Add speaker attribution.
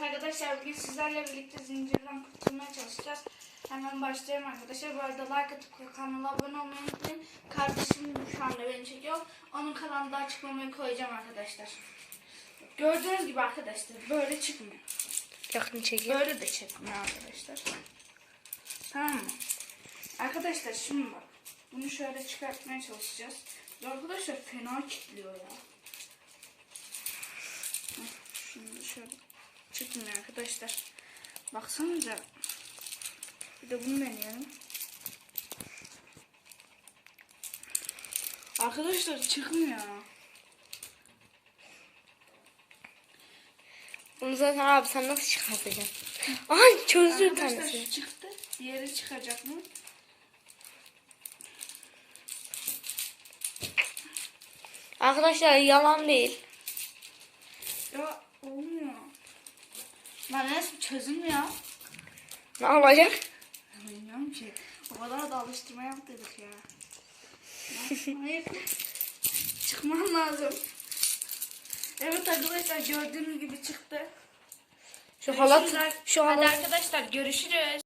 Speaker 1: Evet arkadaşlar bugün sizlerle birlikte zincirden kurtulmaya çalışacağız. Hemen başlayalım arkadaşlar. Bu arada like atıp kanala abone olmayı unutmayın. Kardeşim şu anda beni çekiyor. Onun kanalında açıklamayı koyacağım arkadaşlar. Gördüğünüz gibi arkadaşlar böyle çıkmıyor.
Speaker 2: Yakın çekiyor.
Speaker 1: Böyle de çekmiyor arkadaşlar. Tamam mı? Arkadaşlar şimdi bak. Bunu şöyle çıkartmaya çalışacağız. Arkadaşlar fena kilitliyor ya. Şimdi şöyle çıkmıyor arkadaşlar. Baksanıza. Bir de bunu deneyelim. Arkadaşlar çıkmıyor.
Speaker 2: Bunu zaten abi sen nasıl çıkartacaksın? Ay çözdü bir
Speaker 1: Arkadaşlar
Speaker 2: tanesi.
Speaker 1: şu çıktı. Diğeri çıkacak mı?
Speaker 2: Arkadaşlar yalan değil.
Speaker 1: Ya. Lan nasıl çözülmüyor?
Speaker 2: Ne olacak?
Speaker 1: Bilmiyorum ki. O kadar da alıştırma yaptırdık ya. Ya, Hayır. Çıkmam lazım. Evet arkadaşlar gördüğünüz gibi çıktı.
Speaker 2: Şu halat, şu
Speaker 1: Hadi
Speaker 2: halat
Speaker 1: arkadaşlar görüşürüz.